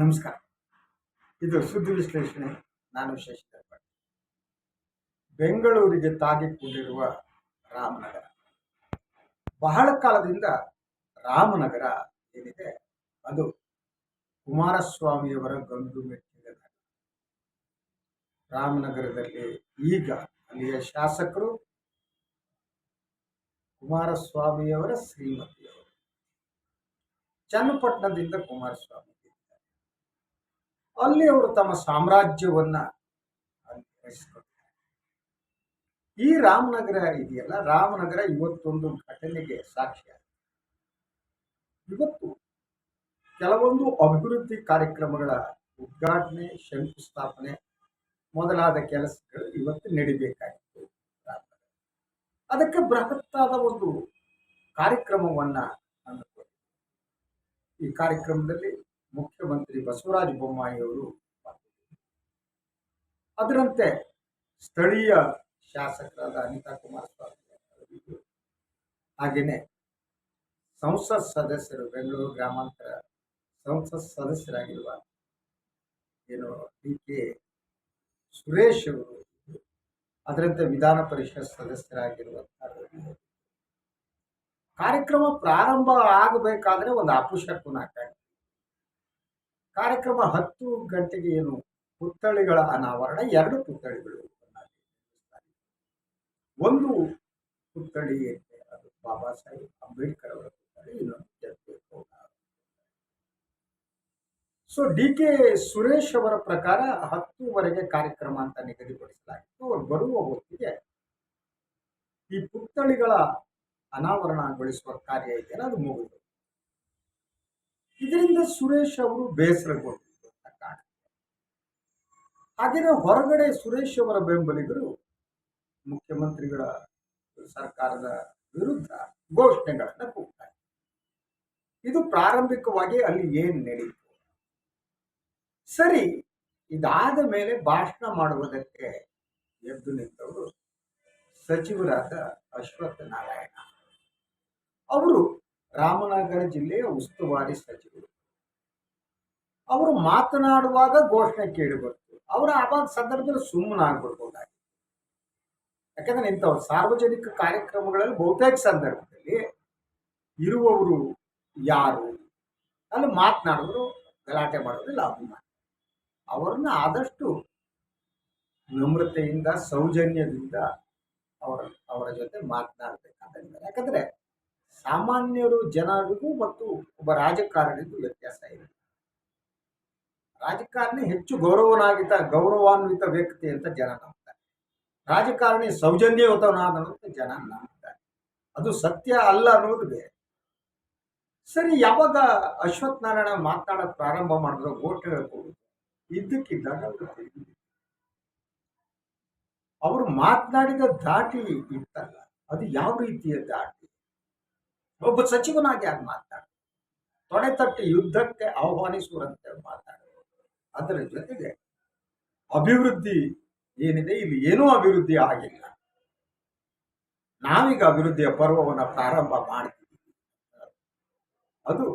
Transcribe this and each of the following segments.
ನಮಸ್ಕಾರ. ಇದು ಸುದ್ದಿ ವಿಶ್ಲೇಷಣೆ, ನಾನು ಶಶಿಧರ್ ಬೆಂಗಳೂರಿಗೆ ತಾಗಿಕೊಂಡಿರುವ ರಾಮನಗರ. ಬಹಳ ಕಾಲದಿಂದ ರಾಮನಗರ ಏನಿದೆ, ಅದು ಕುಮಾರಸ್ವಾಮಿಯವರ ಗಂಡು ಮೆಟ್ಟಿದ ನಗರ ರಾಮನಗರದಲ್ಲಿ ಈಗ ಅಲ್ಲಿಯ ಶಾಸಕರು ಕುಮಾರಸ್ವಾಮಿಯವರ ಶ್ರೀಮತಿಯವರು. ಚನ್ನಪಟ್ಟಣದಿಂದ ಕುಮಾರಸ್ವಾಮಿ. ಅಲ್ಲಿ ಅವರು ತಮ್ಮ ಸಾಮ್ರಾಜ್ಯವನ್ನ ಈ ರಾಮನಗರ ಇದೆಯಲ್ಲ, ರಾಮನಗರ ಇವತ್ತೊಂದು ಘಟನೆಗೆ ಸಾಕ್ಷಿ ಇವತ್ತು ಕೆಲವೊಂದು ಅಭಿವೃದ್ಧಿ ಕಾರ್ಯಕ್ರಮಗಳ ಉದ್ಘಾಟನೆ, ಶಂಕುಸ್ಥಾಪನೆ ಮೊದಲಾದ ಕೆಲಸಗಳು ಇವತ್ತು ನಡಿಬೇಕಾಗಿತ್ತು. ಅದಕ್ಕೆ ಬೃಹತ್ತಾದ ಒಂದು ಕಾರ್ಯಕ್ರಮವನ್ನ ಈ ಕಾರ್ಯಕ್ರಮದಲ್ಲಿ ಮುಖ್ಯಮಂತ್ರಿ ಬಸವರಾಜ ಬೊಮ್ಮಾಯಿ ಅವರು ಅದರಂತೆ ಸ್ಥಳೀಯ ಶಾಸಕರಾದ ಅನಿತಾ ಕುಮಾರಸ್ವಾಮಿ ಹಾಗೆಯೇ ಸಂಸತ್ ಸದಸ್ಯರು ಬೆಂಗಳೂರು ಗ್ರಾಮಾಂತರ ಸಂಸತ್ ಸದಸ್ಯರಾಗಿರುವ ಏನು ಡಿ ಕೆ ಸುರೇಶ್ ಅವರು, ಅದರಂತೆ ವಿಧಾನ ಪರಿಷತ್ ಸದಸ್ಯರಾಗಿರುವಂತಹ ರವಿ ಕಾರ್ಯಕ್ರಮ ಪ್ರಾರಂಭ ಆಗಬೇಕಾದ್ರೆ ಒಂದು ಅಪಶಕುನ ಕಾಣ್ತು. ಕಾರ್ಯಕ್ರಮ ಹತ್ತು ಗಂಟೆಗೆ ಏನು ಪುತ್ಥಳಿಗಳ ಅನಾವರಣ, ಎರಡು ಪುತ್ಥಳಿಗಳು ಒಂದು ಪುತ್ಥಳಿ ಅದು ಬಾಬಾ ಸಾಹೇಬ್ ಅಂಬೇಡ್ಕರ್ ಅವರ ಪುತ್ಥಳಿ, ಇನ್ನೊಂದು ಅವರ ಸೊ ಡಿ ಕೆ ಸುರೇಶ್ ಅವರ ಪ್ರಕಾರ ಹತ್ತುವರೆಗೆ ಕಾರ್ಯಕ್ರಮ ಅಂತ ನಿಗದಿಪಡಿಸಲಾಗಿತ್ತು. ಅವರು ಬರುವ ಹೊತ್ತಿಗೆ ಈ ಪುತ್ಥಳಿಗಳ ಅನಾವರಣಗೊಳಿಸುವ ಕಾರ್ಯ ಇದೆಯಲ್ಲ, ಅದು ಮುಗಿದು. ಇದರಿಂದ ಸುರೇಶ್ ಅವರು ಬೇಸರಗೊಂಡಿದ್ದು ಕಾಣುತ್ತೆ ಹಾಗೆಯೇ ಹೊರಗಡೆ ಸುರೇಶ್ ಅವರ ಬೆಂಬಲಿಗರು ಮುಖ್ಯಮಂತ್ರಿಗಳ ಸರ್ಕಾರದ ವಿರುದ್ಧ ಘೋಷಣೆಗಳನ್ನು ಕೂಗ್ತಾರೆ. ಇದು ಪ್ರಾರಂಭಿಕವಾಗಿ ಅಲ್ಲಿ ಏನು ನಡೀತು? ಸರಿ, ಇದಾದ ಮೇಲೆ ಭಾಷಣ ಮಾಡುವುದಕ್ಕೆ ಎದ್ದು ನಿಂತವರು ಸಚಿವರಾದ ಅಶ್ವತ್ಥ ನಾರಾಯಣ ಅವರು. ರಾಮನಗರ ಜಿಲ್ಲೆಯ ಉಸ್ತುವಾರಿ ಸಚಿವರು. ಅವರು ಮಾತನಾಡುವಾಗ ಘೋಷಣೆ ಕೇಳಿ ಅವರು ಅವರ ಆವಾಗ ಸಂದರ್ಭದಲ್ಲಿ ಸುಮ್ಮನಾಗ್ಬಿಡ್ಬೋದಾಗಿ ಯಾಕಂದ್ರೆ ಇಂಥವ್ರು ಸಾರ್ವಜನಿಕ ಕಾರ್ಯಕ್ರಮಗಳಲ್ಲಿ ಬಹುತೇಕ ಸಂದರ್ಭದಲ್ಲಿ ಇರುವವರು ಯಾರು? ಅಲ್ಲಿ ಮಾತನಾಡಿದ್ರು ಗಲಾಟೆ ಮಾಡೋದಿಲ್ಲ ಅಭಿಮಾನ. ಅವರನ್ನ ಆದಷ್ಟು ನಮ್ರತೆಯಿಂದ, ಸೌಜನ್ಯದಿಂದ ಅವರ ಅವರ ಜೊತೆ ಮಾತನಾಡಬೇಕಾಗಿದೆ ಯಾಕಂದ್ರೆ ಸಾಮಾನ್ಯರು ಜನರಿಗೂ ಮತ್ತು ಒಬ್ಬ ರಾಜಕಾರಣಿಗೂ ವ್ಯತ್ಯಾಸ ಇದೆ. ರಾಜಕಾರಣಿ ಹೆಚ್ಚು ಗೌರವನಾಗಿತ ಗೌರವಾನ್ವಿತ ವ್ಯಕ್ತಿ ಅಂತ ಜನ ನಂಬ್ತಾರೆ. ರಾಜಕಾರಣಿ ಸೌಜನ್ಯಯುತನಾದಂತ ಜನ ನಂಬ್ತಾರೆ. ಅದು ಸತ್ಯ ಅಲ್ಲ ಅನ್ನೋದು ಬೇರೆ. ಸರಿ, ಯಾವಾಗ ಅಶ್ವಥ್ ನಾರಾಯಣ ಮಾತನಾಡೋಕೆ ಪ್ರಾರಂಭ ಮಾಡಿದ್ರು ಓಟ್ ಹೇಳ್ಬೋದು ಇದ್ದಕ್ಕಿದ್ದಾಗ ಅವರು ಮಾತನಾಡಿದ ದಾಟಿ ಇತ್ತಲ್ಲ, ಅದು ಯಾವ ರೀತಿಯ ದಾಟಿ? ಒಬ್ಬ ಸಚಿವನಾಗಿ ಹಾಗೆ ಮಾತಾಡ ತೊಡೆ ತಟ್ಟಿ ಯುದ್ಧಕ್ಕೆ ಆಹ್ವಾನಿಸುವಂತೆ ಮಾತಾಡ ಅದರ ಜೊತೆಗೆ ಅಭಿವೃದ್ಧಿ ಏನಿದೆ? ಇಲ್ಲಿ ಏನೂ ಅಭಿವೃದ್ಧಿ ಆಗಿಲ್ಲ. ನಾವೀಗ ಅಭಿವೃದ್ಧಿಯ ಪರ್ವವನ್ನು ಪ್ರಾರಂಭ ಮಾಡ್ತಿದ್ದೀವಿ. ಅದು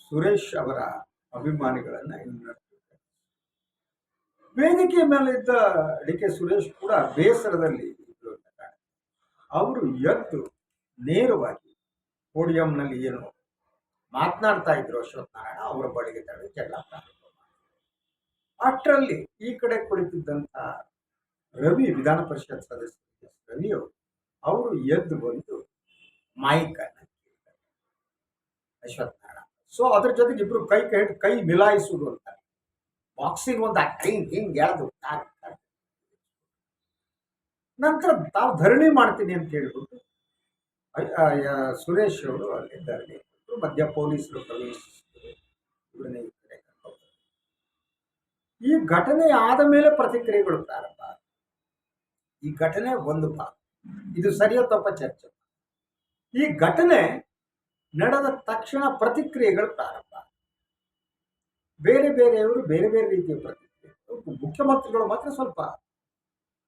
ಸುರೇಶ್ ಅವರ ಅಭಿಮಾನಿಗಳನ್ನ ವೇದಿಕೆಯ ಮೇಲೆ ಇದ್ದ ಡಿ ಕೆ ಸುರೇಶ್ ಕೂಡ ಬೇಸರದಲ್ಲಿ ಅವರು ಎದ್ದು ನೇರವಾಗಿ ಪೋಡಿಯಂನಲ್ಲಿ ಏನು ಮಾತನಾಡ್ತಾ ಇದ್ರು ಅಶ್ವತ್ಥನಾರಾಯಣ ಅವರ ಬಳಿಗೆ ತಡೆ ಜಗಳ ಅಷ್ಟರಲ್ಲಿ ಈ ಕಡೆ ಕುಳಿತಿದ್ದಂತ ರವಿ, ವಿಧಾನ ಪರಿಷತ್ ಸದಸ್ಯ ರವಿಯು ಅವರು ಎದ್ದು ಬಂದು ಮೈಕ್ ಅಶ್ವತ್ಥನಾರಾಯಣ ಸೊ ಅದ್ರ ಜೊತೆಗೆ ಇಬ್ರು ಕೈ ಕೈ ಕೈ ಮಿಲಾಯಿಸುವುದು ಅಂತ. ಬಾಕ್ಸಿಂಗ್ ಒಂದು ಹಿಂಗ್ ಹಿಂಗ್ ತಾಕ್. ನಂತರ ತಾವು ಧರಣಿ ಮಾಡ್ತೀನಿ ಅಂತ ಹೇಳ್ಬಿಟ್ಟು ಸುರೇಶ್ ಅವರು ಅಲ್ಲಿ. ಮಧ್ಯ ಪೊಲೀಸರು ಪ್ರವೇಶಿಸಿದ್ರು. ಈ ಘಟನೆ ಆದ ಮೇಲೆ ಪ್ರತಿಕ್ರಿಯೆಗಳು ಪ್ರಾರಂಭ ಈ ಘಟನೆ ಒಂದು ಭಾಗ. ಇದು ಸರಿಯೋ ತಪ್ಪ ಚರ್ಚೆ. ಈ ಘಟನೆ ನಡೆದ ತಕ್ಷಣ ಪ್ರತಿಕ್ರಿಯೆಗಳು ಪ್ರಾರಂಭ ಬೇರೆ ಬೇರೆಯವರು ಬೇರೆ ಬೇರೆ ರೀತಿಯ ಪ್ರತಿಕ್ರಿಯೆ ಮುಖ್ಯಮಂತ್ರಿಗಳು ಮಾತ್ರ ಸ್ವಲ್ಪ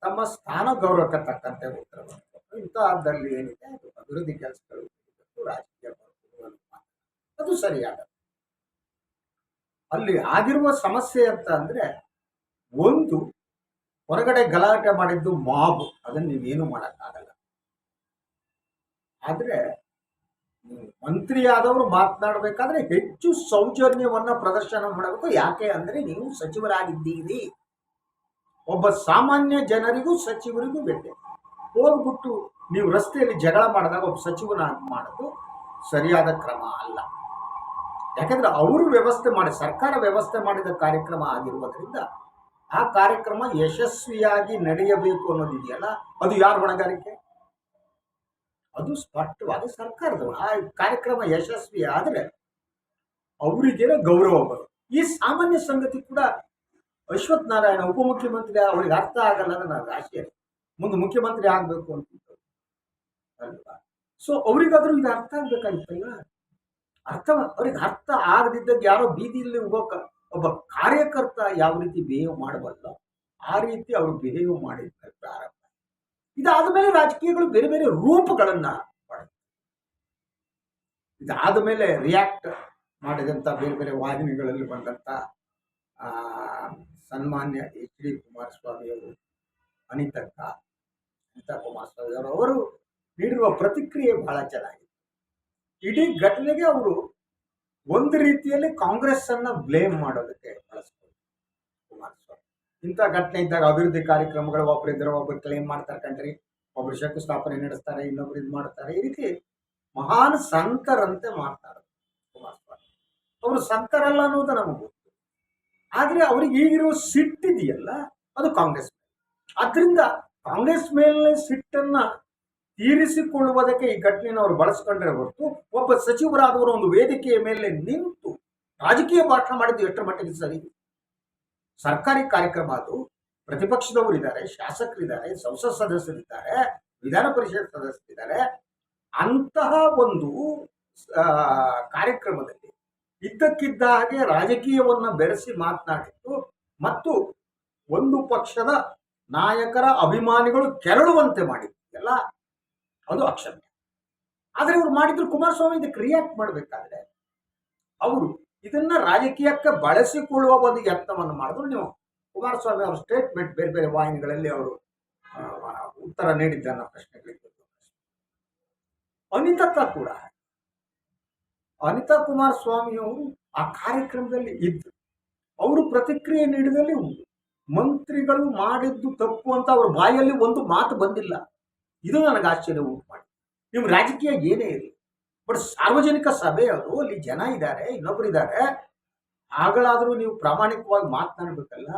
ತಮ್ಮ ಸ್ಥಾನ ಗೌರವಕ್ಕೆ ತಕ್ಕಂತೆ ಉತ್ತರ ಇಂತಹದ್ದಲ್ಲಿ ಏನಿದೆ, ಅದು ಅಭಿವೃದ್ಧಿ ಕೆಲಸಗಳು ರಾಜಕೀಯ ಅದು ಸರಿಯಾದ ಅಲ್ಲಿ ಆಗಿರುವ ಸಮಸ್ಯೆ ಅಂತ ಅಂದ್ರೆ ಒಂದು, ಹೊರಗಡೆ ಗಲಾಟೆ ಮಾಡಿದ್ದು ಮಾಬ್. ಅದನ್ನ ನೀವೇನು ಮಾಡೋಕ್ಕಾಗಲ್ಲ. ಆದರೆ ಮಂತ್ರಿಯಾದವರು ಮಂತ್ರಿ ಮಾತನಾಡಬೇಕಾದ್ರೆ ಹೆಚ್ಚು ಸೌಜನ್ಯವನ್ನ ಪ್ರದರ್ಶನ ಮಾಡಬೇಕು. ಯಾಕೆ ಅಂದ್ರೆ ನೀವು ಸಚಿವರಾಗಿದ್ದೀರಿ. ಒಬ್ಬ ಸಾಮಾನ್ಯ ಜನರಿಗೂ ಸಚಿವರಿಗೂ ವ್ಯತ್ಯಾಸ ಹೋಗ್ಬಿಟ್ಟು ನೀವು ರಸ್ತೆಯಲ್ಲಿ ಜಗಳ ಮಾಡಿದಾಗ ಒಬ್ಬ ಸಚಿವನ ಮಾಡೋದು ಸರಿಯಾದ ಕ್ರಮ ಅಲ್ಲ. ಯಾಕಂದ್ರೆ ಅವರು ವ್ಯವಸ್ಥೆ ಮಾಡಿ, ಸರ್ಕಾರ ವ್ಯವಸ್ಥೆ ಮಾಡಿದ ಕಾರ್ಯಕ್ರಮ ಆಗಿರುವುದರಿಂದ ಆ ಕಾರ್ಯಕ್ರಮ ಯಶಸ್ವಿಯಾಗಿ ನಡೆಯಬೇಕು ಅನ್ನೋದಿದೆಯಲ್ಲ ಅದು ಯಾರ ಹೊಣೆಗಾರಿಕೆ? ಅದು ಸ್ಪಷ್ಟವಾದ ಸರ್ಕಾರದ ಆ ಕಾರ್ಯಕ್ರಮ ಯಶಸ್ವಿ ಆದರೆ ಅವರಿಗೆ ಗೌರವ ಬರುತ್ತೆ. ಈ ಸಾಮಾನ್ಯ ಸಂಗತಿ ಕೂಡ ಅಶ್ವಥ್ ನಾರಾಯಣ ಉಪಮುಖ್ಯಮಂತ್ರಿ ಅವರಿಗೆ ಅರ್ಥ ಆಗಲ್ಲ ನನ್ನ ಆಶಯ ಮುಂದೆ ಮುಖ್ಯಮಂತ್ರಿ ಆಗಬೇಕು ಅಂತ ಅಲ್ವಾ? ಸೊ ಅವರಿಗಾದ್ರೂ ಇದು ಅರ್ಥ ಆಗ್ಬೇಕಾಗಿತ್ತಲ್ಲ? ಅರ್ಥ ಅವ್ರಿಗೆ ಅರ್ಥ ಆಗದಿದ್ದಾಗ ಯಾರೋ ಬೀದಿಯಲ್ಲಿ ಹೋಗೋಕ, ಒಬ್ಬ ಕಾರ್ಯಕರ್ತ ಯಾವ ರೀತಿ ಬಿಹೇವ್ ಮಾಡಬಲ್ಲ, ಆ ರೀತಿ ಅವರು ಬಿಹೇವ್ ಮಾಡಿದ ಪ್ರಾರಂಭ. ಇದಾದ ಮೇಲೆ ರಾಜಕೀಯಗಳು ಬೇರೆ ಬೇರೆ ರೂಪಗಳನ್ನ ಪಡೆದು ಇದಾದ ಮೇಲೆ ರಿಯಾಕ್ಟ್ ಮಾಡಿದಂಥ ಬೇರೆ ಬೇರೆ ವಾಹಿನಿಗಳಲ್ಲಿ ಬಂದಂಥ ಸನ್ಮಾನ್ಯ ಎಚ್ ಡಿ ಕುಮಾರಸ್ವಾಮಿ ಅವರು ಅನಿತಕ್ಕ ಅನಿತಾ ಕುಮಾರಸ್ವಾಮಿ ಅವರು ನೀಡಿರುವ ಪ್ರತಿಕ್ರಿಯೆ ಬಹಳ ಚೆನ್ನಾಗಿದೆ ಇಡೀ ಘಟನೆಗೆ ಅವರು ಒಂದು ರೀತಿಯಲ್ಲಿ ಕಾಂಗ್ರೆಸ್ ಅನ್ನ ಬ್ಲೇಮ್ ಮಾಡೋದಕ್ಕೆ ಬಳಸ್ತಾರೆ ಕುಮಾರಸ್ವಾಮಿ. ಇಂಥ ಘಟನೆ ಇದ್ದಾಗ ಅಭಿವೃದ್ಧಿ ಕಾರ್ಯಕ್ರಮಗಳು ಒಬ್ಬರಿದ್ರೆ ಒಬ್ಬರು ಕ್ಲೇಮ್ ಮಾಡ್ತಾರೆ ಕಣ್ರಿ ಒಬ್ರು ಶಂಕುಸ್ಥಾಪನೆ ನಡೆಸ್ತಾರೆ, ಇನ್ನೊಬ್ರು ಇದು ಮಾಡ್ತಾರೆ, ಈ ರೀತಿ ಮಹಾನ್ ಸಂತರಂತೆ ಮಾಡ್ತಾರೆ ಕುಮಾರಸ್ವಾಮಿ. ಅವರು ಸಂತರಲ್ಲ ಅನ್ನೋದು ನಮಗೆ ಗೊತ್ತು. ಆದ್ರೆ ಅವ್ರಿಗೆ ಈಗಿರೋ ಸಿಟ್ಟಿದೆಯಲ್ಲ ಅದು ಕಾಂಗ್ರೆಸ್ ಆದ್ರಿಂದ ಕಾಂಗ್ರೆಸ್ ಮೇಲೆ ಸಿಟ್ಟನ್ನ ತೀರಿಸಿಕೊಳ್ಳುವುದಕ್ಕೆ ಈ ಘಟನೆಯನ್ನು ಅವರು ಬಳಸ್ಕೊಂಡ್ರೆ ಹೊರತು ಒಬ್ಬ ಸಚಿವರಾದವರು ಒಂದು ವೇದಿಕೆಯ ಮೇಲೆ ನಿಂತು ರಾಜಕೀಯ ಭಾಷಣ ಮಾಡಿದ್ದು ಎಷ್ಟರ ಮಟ್ಟಿಗೆ ಸರಿ? ಸರ್ಕಾರಿ ಕಾರ್ಯಕ್ರಮ ಅದು. ಪ್ರತಿಪಕ್ಷದವರು ಇದ್ದಾರೆ, ಶಾಸಕರಿದ್ದಾರೆ, ಸಂಸತ್ ಸದಸ್ಯರಿದ್ದಾರೆ, ವಿಧಾನ ಪರಿಷತ್ ಸದಸ್ಯರಿದ್ದಾರೆ. ಅಂತಹ ಒಂದು ಕಾರ್ಯಕ್ರಮದಲ್ಲಿ ಇದ್ದಕ್ಕಿದ್ದ ಹಾಗೆ ರಾಜಕೀಯವನ್ನ ಬೆರೆಸಿ ಮಾತನಾಡಿದ್ದು ಮತ್ತು ಒಂದು ಪಕ್ಷದ ನಾಯಕರ ಅಭಿಮಾನಿಗಳು ಕೆರಳುವಂತೆ ಮಾಡಿದ್ರು. ಎಲ್ಲ ಅದು ಅಕ್ಷಮ್ಯ. ಆದರೆ ಇವ್ರು ಮಾಡಿದ್ರು ಕುಮಾರಸ್ವಾಮಿ, ಇದಕ್ಕೆ ರಿಯಾಕ್ಟ್ ಮಾಡಬೇಕಾದ್ರೆ ಅವರು ಇದನ್ನ ರಾಜಕೀಯಕ್ಕೆ ಬಳಸಿಕೊಳ್ಳುವ ಒಂದು ಯತ್ನವನ್ನು ಮಾಡಿದ್ರು. ನೀವು ಕುಮಾರಸ್ವಾಮಿ ಅವರ ಸ್ಟೇಟ್ಮೆಂಟ್ ಬೇರೆ ಬೇರೆ ವಾಹಿನಿಗಳಲ್ಲಿ ಅವರು ಉತ್ತರ ನೀಡಿದ್ದ ಅನ್ನೋ ಪ್ರಶ್ನೆಗಳಿಗೆ ಅನಿತತ್ವ ಕೂಡ ಅನಿತಾ ಕುಮಾರಸ್ವಾಮಿ ಅವರು ಆ ಕಾರ್ಯಕ್ರಮದಲ್ಲಿ ಇದ್ದರು ಅವರು ಪ್ರತಿಕ್ರಿಯೆ ನೀಡಿದಲ್ಲಿ ಮಂತ್ರಿಗಳು ಮಾಡಿದ್ದು ತಪ್ಪು ಅಂತ ಅವ್ರ ಬಾಯಲ್ಲಿ ಒಂದು ಮಾತು ಬಂದಿಲ್ಲ. ಇದು ನನಗೆ ಆಶ್ಚರ್ಯ ಉಂಟು ಮಾಡಿ ನಿಮ್ಮ ರಾಜಕೀಯ ಏನೇ ಇರಲಿ, ಬಟ್ ಸಾರ್ವಜನಿಕ ಸಭೆ ಅದು, ಅಲ್ಲಿ ಜನ ಇದ್ದಾರೆ, ಇನ್ನೊಬ್ರು ಇದ್ದಾರೆ. ಆಗಲಾದರೂ ನೀವು ಪ್ರಾಮಾಣಿಕವಾಗಿ ಮಾತನಾಡಬೇಕಲ್ಲ,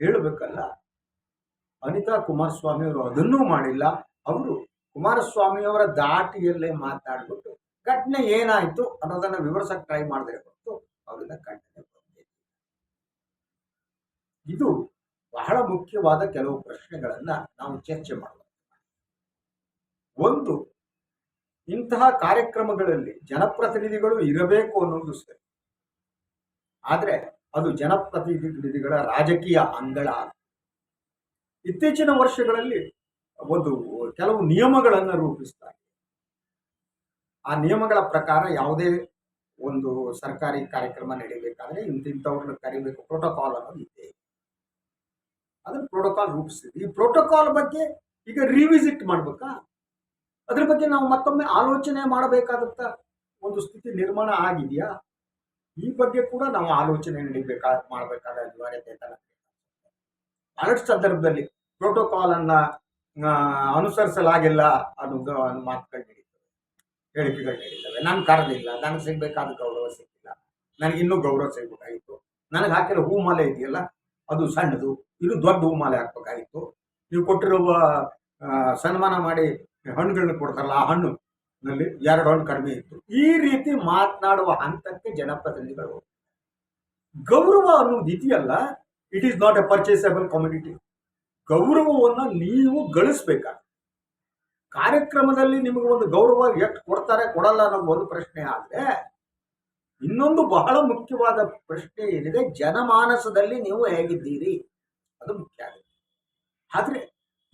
ಹೇಳಬೇಕಲ್ಲ. ಅನಿತಾ ಕುಮಾರಸ್ವಾಮಿ ಅವರು ಅದನ್ನೂ ಮಾಡಿಲ್ಲ. ಅವರು ಕುಮಾರಸ್ವಾಮಿಯವರ ದಾಟಿಯಲ್ಲೇ ಮಾತಾಡ್ಬಿಟ್ಟು ಘಟನೆ ಏನಾಯ್ತು ಅನ್ನೋದನ್ನ ವಿವರಿಸಕ್ಕೆ ಟ್ರೈ ಮಾಡಿದ್ರೆ ಹೊರತು ಅವರಿಂದ ಖಂಡನೆ ಇದು ಬಹಳ ಮುಖ್ಯವಾದ ಕೆಲವು ಪ್ರಶ್ನೆಗಳನ್ನ ನಾವು ಚರ್ಚೆ ಮಾಡುವ ಒಂದು, ಇಂತಹ ಕಾರ್ಯಕ್ರಮಗಳಲ್ಲಿ ಜನಪ್ರತಿನಿಧಿಗಳು ಇರಬೇಕು ಅನ್ನೋದು ಸರಿ. ಆದರೆ ಅದು ಜನಪ್ರತಿನಿಧಿಗಳ ರಾಜಕೀಯ ಅಂಗಳ ಇತ್ತೀಚಿನ ವರ್ಷಗಳಲ್ಲಿ ಒಂದು ಕೆಲವು ನಿಯಮಗಳನ್ನು ರೂಪಿಸ್ತಾರೆ. ಆ ನಿಯಮಗಳ ಪ್ರಕಾರ ಯಾವುದೇ ಒಂದು ಸರ್ಕಾರಿ ಕಾರ್ಯಕ್ರಮ ನಡೀಬೇಕಾದ್ರೆ ಇಂತಿಂಥವ್ರನ್ನ ಕರಿಬೇಕು ಪ್ರೋಟೋಕಾಲ್ ಅನ್ನೋದು ಅದನ್ನ ಪ್ರೋಟೋಕಾಲ್ ರೂಪಿಸಿದೆ ಈ ಪ್ರೋಟೋಕಾಲ್ ಬಗ್ಗೆ ಈಗ ರಿವಿಸಿಟ್ ಮಾಡ್ಬೇಕಾ? ಅದ್ರ ಬಗ್ಗೆ ನಾವು ಮತ್ತೊಮ್ಮೆ ಆಲೋಚನೆ ಮಾಡಬೇಕಾದಂತ ಒಂದು ಸ್ಥಿತಿ ನಿರ್ಮಾಣ ಆಗಿದೆಯಾ? ಈ ಬಗ್ಗೆ ಕೂಡ ನಾವು ಆಲೋಚನೆ ನಡೀಬೇಕಾದ ಮಾಡಬೇಕಾದ ಅನಿವಾರ್ಯತೆ. ಬಹಳಷ್ಟು ಸಂದರ್ಭದಲ್ಲಿ ಪ್ರೋಟೋಕಾಲ್ ಅನ್ನ ಅನುಸರಿಸಲಾಗಿಲ್ಲ ಅನ್ನೋ ಮಾತುಗಳು ನಡೀತವೆ, ಹೇಳಿಕೆಗಳು ನಡೀತವೆ. ನಾನು ಕರೆದಿಲ್ಲ, ನನಗೆ ಸಿಗ್ಬೇಕಾದ ಗೌರವ ಸಿಕ್ಕಿಲ್ಲ ನನಗೆ ಇನ್ನೂ ಗೌರವ ಸಿಗ್ಬೇಕಾಗಿತ್ತು. ನನಗೆ ಹಾಕಿರೋ ಹೂಮಾಲೆ ಇದೆಯಲ್ಲ ಅದು ಸಣ್ಣದು. ಇದು ದೊಡ್ಡ ಹೂಮಾಲೆ ಹಾಕ್ಬೇಕಾಗಿತ್ತು. ನೀವು ಕೊಟ್ಟಿರುವ ಸನ್ಮಾನ ಮಾಡಿ ಹಣ್ಣುಗಳನ್ನ ಕೊಡ್ತಾರಲ್ಲ, ಆ ಹಣ್ಣು ನಲ್ಲಿ ಎರಡು ಹಣ್ಣು ಕಡಿಮೆ ಇತ್ತು. ಈ ರೀತಿ ಮಾತನಾಡುವ ಹಂತಕ್ಕೆ ಜನಪ್ರತಿನಿಧಿಗಳು ಗೌರವ ಅನ್ನೋದು ಇದೆಯಲ್ಲ it is not a purchasable community ಗೌರವವನ್ನು ನೀವು ಗಳಿಸ್ಬೇಕಾಗ ಕಾರ್ಯಕ್ರಮದಲ್ಲಿ ನಿಮಗೆ ಒಂದು ಗೌರವ ಎಷ್ಟು ಕೊಡ್ತಾರೆ, ಕೊಡಲ್ಲ ಅನ್ನೋದು ಒಂದು ಪ್ರಶ್ನೆ ಆದ್ರೆ ಇನ್ನೊಂದು ಬಹಳ ಮುಖ್ಯವಾದ ಪ್ರಶ್ನೆ ಏನಿದೆ, ಜನಮಾನಸದಲ್ಲಿ ನೀವು ಹೇಗಿದ್ದೀರಿ? ಅದು ಮುಖ್ಯ ಆಗುತ್ತೆ ಆದರೆ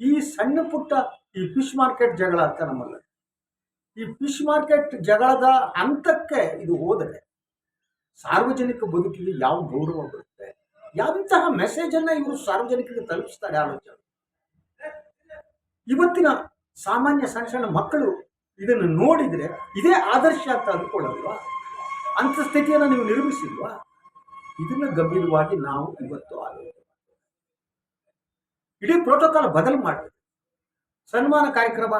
ಈ ಸಣ್ಣ ಪುಟ್ಟ ಈ ಫಿಶ್ ಮಾರ್ಕೆಟ್ ಜಗಳ ಅಂತ ನಮ್ಮಲ್ಲ ಈ ಫಿಶ್ ಮಾರ್ಕೆಟ್ ಜಗಳದ ಹಂತಕ್ಕೆ ಇದು ಹೋದರೆ ಸಾರ್ವಜನಿಕ ಬದುಕಿಗೆ ಯಾವ ಗೌರವ ಬರುತ್ತೆ? ಎಂತಹ ಮೆಸೇಜನ್ನು ಇವರು ಸಾರ್ವಜನಿಕರಿಗೆ ತಲುಪಿಸ್ತಾರೆ ಆಲೋಚನೆ. ಇವತ್ತಿನ ಸಾಮಾನ್ಯ ಸಣ್ಣ ಸಣ್ಣ ಮಕ್ಕಳು ಇದನ್ನು ನೋಡಿದರೆ ಇದೇ ಆದರ್ಶ ಅಂತ ಅಂದ್ಕೊಳ್ಳಲ್ವಾ ಅಂತ ಸ್ಥಿತಿಯನ್ನು ನೀವು ನಿರ್ಮಿಸಿಲ್ವಾ? ಇದನ್ನ ಗಂಭೀರವಾಗಿ ನಾವು ಇವತ್ತು ಆಲೋಚನೆ. ಇಡೀ ಪ್ರೋಟೋಕಾಲ್ ಬದಲು ಮಾಡಬೇಕು. ಸನ್ಮಾನ ಕಾರ್ಯಕ್ರಮ,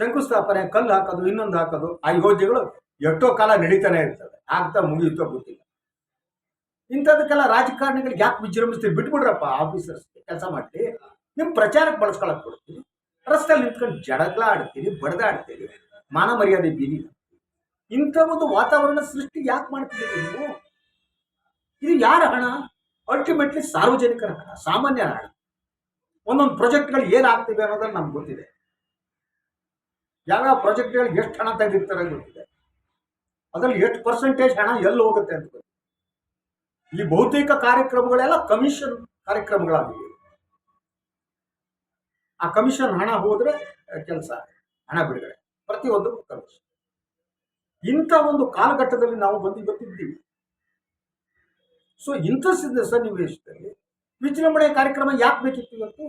ಶಂಕುಸ್ಥಾಪನೆ, ಕಲ್ಲು ಹಾಕೋದು, ಇನ್ನೊಂದು ಹಾಕೋದು, ಆ ಯೋಜನೆಗಳು ಎಷ್ಟೋ ಕಾಲ ನಡೀತಾನೆ ಇರ್ತದೆ ಆಗ್ತಾ ಮುಗಿಯುತ್ತೋ ಗೊತ್ತಿಲ್ಲ. ಇಂಥದಕ್ಕೆಲ್ಲ ರಾಜಕಾರಣಿಗಳಿಗೆ ಯಾಕೆ ವಿಜೃಂಭಿಸ್ತೀವಿ ಬಿಟ್ಬಿಡ್ರಪ್ಪ ಆಫೀಸರ್ಸ್ ಕೆಲಸ ಮಾಡ್ತೀವಿ ನಿಮ್ಮ ಪ್ರಚಾರಕ್ಕೆ ಬಳಸ್ಕೊಳಕ್ ಕೊಡ್ತೀವಿ ರಸ್ತೆಯಲ್ಲಿ ನಿಂತ್ಕೊಂಡು ಜಡಗ್ಲ ಆಡ್ತೀರಿ ಬಡದಾಡ್ತೀರಿ. ಮಾನ ಮರ್ಯಾದೆ ಬೀದಿ ಇಂಥ ಒಂದು ವಾತಾವರಣ ಸೃಷ್ಟಿ ಯಾಕೆ ಮಾಡ್ತಿದ್ದೀರಿ ನೀವು? ಇದು ಯಾರ ಹಣ? ಅಲ್ಟಿಮೇಟ್ಲಿ ಸಾರ್ವಜನಿಕರ ಹಣ, ಸಾಮಾನ್ಯರ ಹಣ. ಒಂದೊಂದು ಪ್ರಾಜೆಕ್ಟ್ಗಳು ಏನಾಗ್ತಿವೆ ಅನ್ನೋದನ್ನು ನಮ್ಗೆ ಗೊತ್ತಿದೆ. ಯಾವ್ಯಾವ ಪ್ರಾಜೆಕ್ಟ್ಗಳು ಎಷ್ಟು ಹಣ ತೆಗೆದಿರ್ತಾರೆ ಗೊತ್ತಿದೆ. ಅದರಲ್ಲಿ ಎಷ್ಟು ಪರ್ಸೆಂಟೇಜ್ ಹಣ ಎಲ್ಲಿ ಹೋಗುತ್ತೆ ಅಂತ ಗೊತ್ತಿದೆ. ಈ ಬಹುತೇಕ ಕಾರ್ಯಕ್ರಮಗಳೆಲ್ಲ ಕಮಿಷನ್ ಕಾರ್ಯಕ್ರಮಗಳಾಗಿವೆ. ಆ ಕಮಿಷನ್ ಹಣ ಹೋದ್ರೆ ಕೆಲಸ, ಹಣ ಬಿಡುಗಡೆ, ಪ್ರತಿಯೊಂದು ಕಮಿಷನ್ ಇಂಥ ಒಂದು ಕಾಲಘಟ್ಟದಲ್ಲಿ ನಾವು ಬಂದು ಇವತ್ತಿದ್ದೀವಿ ಸೊ ಇಂಥ ಸನ್ನಿವೇಶದಲ್ಲಿ ವಿಜೃಂಭಣೆ ಕಾರ್ಯಕ್ರಮ ಯಾಕೆ ಬೇಕಿತ್ತು ಇವತ್ತು?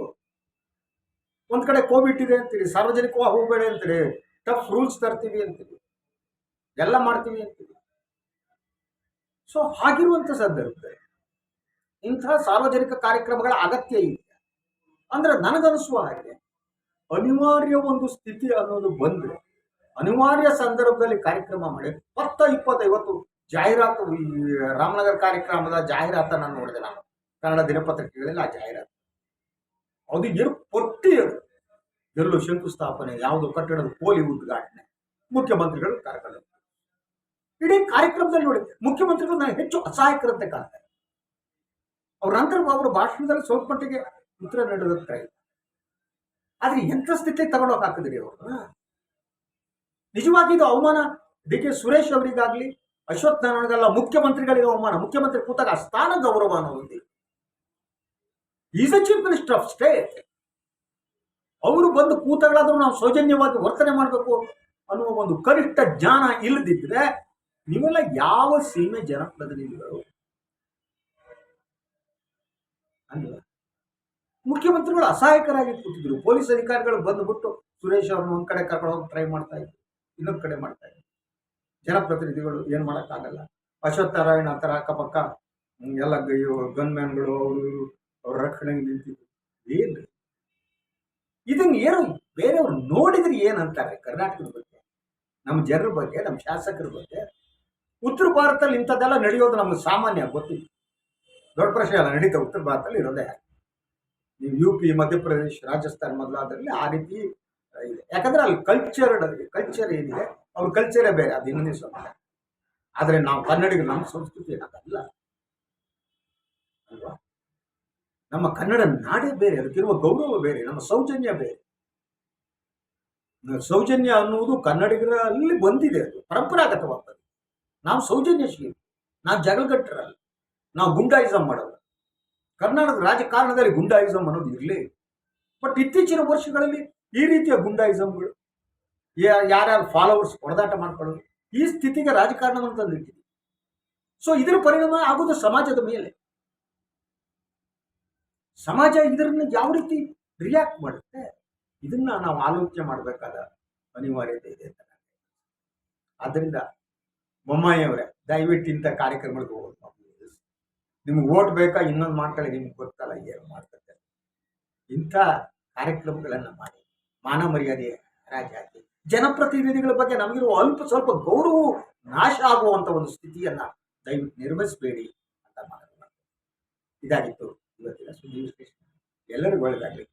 ಒಂದ್ ಕಡೆ ಕೋವಿಡ್ ಇದೆ ಅಂತೀರಿ, ಸಾರ್ವಜನಿಕವಾಗಿ ಹೋಗಬೇಡ ಅಂತೀರಿ ಟಫ್ ರೂಲ್ಸ್ ತರ್ತೀವಿ ಅಂತೀವಿ ಎಲ್ಲ ಮಾಡ್ತೀವಿ ಅಂತೀವಿ ಸೊ ಹಾಗಿರುವಂತ ಸಂದರ್ಭದಲ್ಲಿ ಇಂಥ ಸಾರ್ವಜನಿಕ ಕಾರ್ಯಕ್ರಮಗಳ ಅಗತ್ಯ ಇದೆ ಅಂದ್ರೆ ನನಗನಿಸುವ ಹಾಗೆ ಅನಿವಾರ್ಯ ಒಂದು ಸ್ಥಿತಿ ಅನ್ನೋದು ಬಂದ್ರೆ ಅನಿವಾರ್ಯ ಸಂದರ್ಭದಲ್ಲಿ ಕಾರ್ಯಕ್ರಮ ಮಾಡಿ ಹತ್ತ ಇಪ್ಪತ್ತೈವತ್ತು ಜಾಹೀರಾತು ರಾಮನಗರ ಕಾರ್ಯಕ್ರಮದ ಜಾಹೀರಾತನ್ನು ನೋಡಿದೆ ನಾನು. ಕನ್ನಡ ದಿನಪತ್ರಿಕೆಗಳಲ್ಲಿ ಆ ಜಾಹೀರಾತು. ಅದು ಏನು ಪಟ್ಟಿ ಅದು. ಎಲ್ಲೋ ಶಂಕುಸ್ಥಾಪನೆ, ಯಾವುದು ಕಟ್ಟಡದ ಪೋಲಿ ಉದ್ಘಾಟನೆ, ಮುಖ್ಯಮಂತ್ರಿಗಳು ಕಾರ್ಯಕ್ರಮ ಇಡೀ ಕಾರ್ಯಕ್ರಮದಲ್ಲಿ ನೋಡಿ, ಮುಖ್ಯಮಂತ್ರಿಗಳು ನನಗೆ ಹೆಚ್ಚು ಅಸಹಾಯಕರಂತೆ ಕಾಣ್ತಾರೆ. ಅವ್ರ ನಂತರ ಅವರ ಭಾಷಣದಲ್ಲಿ ಸ್ವಲ್ಪ ಮಟ್ಟಿಗೆ ಉತ್ತರ ನೀಡೋದಕ್ಕೆ ಟ್ರೈ ಆದ್ರೆ ಎಂಥ ಸ್ಥಿತಿ ತಗೊಂಡೋಗಿ ಹಾಕಿದ್ರಿ ಅವ್ರನ್ನ ನಿಜವಾಗಿ ಇದು ಅವಮಾನ? ಡಿ ಕೆ ಸುರೇಶ್ ಅವರಿಗಾಗಲಿ, ಅಶ್ವಥ್ ನಾರಾಯಣಗಲ್ಲ, ಮುಖ್ಯಮಂತ್ರಿಗಳಿಗೆ ಅವಮಾನ. ಮುಖ್ಯಮಂತ್ರಿ ಕೂತಾಗ ಸ್ಥಾನ ಗೌರವ ಅನ್ನೋದು is a chief minister of state ಅವರು ಬಂದು ಕೂತಗಳಾದ್ರೂ ನಾವು ಸೌಜನ್ಯವಾಗಿ ವರ್ತನೆ ಮಾಡಬೇಕು ಅನ್ನುವ ಒಂದು ಕನಿಷ್ಠ ಜ್ಞಾನ ಇಲ್ಲದಿದ್ರೆ ನೀವೆಲ್ಲ ಯಾವ ಸೀಮೆ ಜನಪ್ರತಿನಿಧಿಗಳು? ಅಲ್ವಾ ಮುಖ್ಯಮಂತ್ರಿಗಳು ಅಸಹಾಯಕರಾಗಿ ಕೂತಿದ್ರು. ಪೊಲೀಸ್ ಅಧಿಕಾರಿಗಳು ಬಂದ್ಬಿಟ್ಟು ಸುರೇಶ್ ಅವ್ರನ್ನ ಒಂದ್ ಕಡೆ ಕರ್ಕೊಂಡು ಹೋಗಿ ಟ್ರೈ ಮಾಡ್ತಾ ಇದ್ರು. ಇನ್ನೊಂದ್ ಕಡೆ ಮಾಡ್ತಾ ಇದ್ದಾರೆ. ಜನಪ್ರತಿನಿಧಿಗಳು ಏನು ಮಾಡೋಕ್ಕಾಗಲ್ಲ. ಅಶ್ವತ್ಥನಾರಾಯಣ ಆ ಥರ ಅಕ್ಕಪಕ್ಕ ಎಲ್ಲ ಗನ್ಮ್ಯಾನ್ಗಳು, ಅವರು ಅವ್ರ ರಕ್ಷಣೆಗೆ ನಿಂತಿದ್ರು. ಏನು ಇದನ್ನ ಏನು ಬೇರೆಯವ್ರು ನೋಡಿದ್ರೆ ಏನಂತಾರೆ ಕರ್ನಾಟಕದ ಬಗ್ಗೆ? ನಮ್ಮ ಜನರ ಬಗ್ಗೆ ನಮ್ಮ ಶಾಸಕರ ಬಗ್ಗೆ? ಉತ್ತರ ಭಾರತದಲ್ಲಿ ಇಂಥದ್ದೆಲ್ಲ ನಡೆಯೋದು ನಮ್ಗೆ ಸಾಮಾನ್ಯ, ಗೊತ್ತಿಲ್ಲ. ದೊಡ್ಡ ಪ್ರಶ್ನೆ ಅಲ್ಲ, ನಡೀತಾ ಉತ್ತರ ಭಾರತದಲ್ಲಿ ಇರೋದೇ ನೀವು ಯು ಪಿ, ಮಧ್ಯಪ್ರದೇಶ, ರಾಜಸ್ಥಾನ ಮೊದಲಾದಲ್ಲಿ ಆ ರೀತಿ ಇದೆ ಯಾಕಂದ್ರೆ ಅಲ್ಲಿ ಕಲ್ಚರ್ ಕಲ್ಚರ್ ಏನಿದೆ, ಅವ್ರ ಕಲ್ಚರೇ ಬೇರೆ, ಅದು ಇನ್ನೊಂದು ಸ್ವಲ್ಪ ಆದರೆ ನಾವು ಕನ್ನಡಿಗರು ನಮ್ಮ ಸಂಸ್ಕೃತಿ ಅದಲ್ಲ ಅಲ್ವಾ? ನಮ್ಮ ಕನ್ನಡ ನಾಡೇ ಬೇರೆ, ಅದಕ್ಕಿರುವ ಗೌರವ ಬೇರೆ, ನಮ್ಮ ಸೌಜನ್ಯ ಬೇರೆ. ಸೌಜನ್ಯ ಅನ್ನುವುದು ಕನ್ನಡಿಗರಲ್ಲಿ ಬಂದಿದೆ ಅದು, ಪರಂಪರಾಗತವಾಗ್ತದೆ. ನಾವು ಸೌಜನ್ಯಶೀಲಿ, ನಾವು ಜಗಳಗಟ್ಟರಲ್ಲ, ನಾವು ಗುಂಡಾಯಿಸಂ ಮಾಡಲ್ಲ ಕರ್ನಾಟಕದ ರಾಜಕಾರಣದಲ್ಲಿ ಗುಂಡಾಯಿಸಂ ಅನ್ನೋದು ಇರಲೇ. ಬಟ್ ಇತ್ತೀಚಿನ ವರ್ಷಗಳಲ್ಲಿ ಈ ರೀತಿಯ ಗುಂಡಾಯಿಸಮ್ಗಳು ಯಾರ್ಯಾರು ಫಾಲೋವರ್ಸ್ ಹೊಡೆದಾಟ ಮಾಡ್ಕೊಳ್ಳೋದು ಈ ಸ್ಥಿತಿಗೆ ರಾಜಕಾರಣವನ್ನು ತಂದಿಟ್ಟಿದೆ. ಸೊ ಇದರ ಪರಿಣಾಮ ಆಗೋದು ಸಮಾಜದ ಮೇಲೆ. ಸಮಾಜ ಇದರನ್ನ ಯಾವ ರೀತಿ ರಿಯಾಕ್ಟ್ ಮಾಡುತ್ತೆ? ಇದನ್ನ ನಾವು ಆಲೋಚನೆ ಮಾಡಬೇಕಾದ ಅನಿವಾರ್ಯತೆ ಇದೆ ಅಂತ ಆದ್ದರಿಂದ ಆದ್ರಿಂದ ಬೊಮ್ಮಾಯಿ ಅವರೇ ದಯವಿಟ್ಟು ಇಂಥ ಕಾರ್ಯಕ್ರಮಗಳಿಗೆ ಹೋಗೋದು ನಾವು. ನಿಮ್ಗೆ ಓಟ್ ಬೇಕಾ ಇನ್ನೊಂದು ಮಾಡ್ಕೊಳ್ಳಿ ನಿಮ್ಗೆ ಗೊತ್ತಲ್ಲ ಏನು ಮಾಡ್ತಾರೆ ಇಂಥ ಕಾರ್ಯಕ್ರಮಗಳನ್ನು ಮಾಡಿ. ಮಾನ ಮರ್ಯಾದೆ ರಾಜ್ಯ ಹಾಕಿ ಜನಪ್ರತಿನಿಧಿಗಳ ಬಗ್ಗೆ ನಮಗಿರುವ ಅಲ್ಪ ಸ್ವಲ್ಪ ಗೌರವ ನಾಶ ಆಗುವಂತ ಒಂದು ಸ್ಥಿತಿಯನ್ನ ದಯವಿಟ್ಟು ನಿರ್ಮಿಸಬೇಡಿ ಅಂತ ಮಾತನಾಡ ಇದಾಗಿತ್ತು ಇವತ್ತಿನ ಸುದ್ದಿ ವಿಶ್ಲೇಷಣೆ. ಎಲ್ಲರಿಗೂ ಒಳ್ಳೆಯದಾಗಲಿ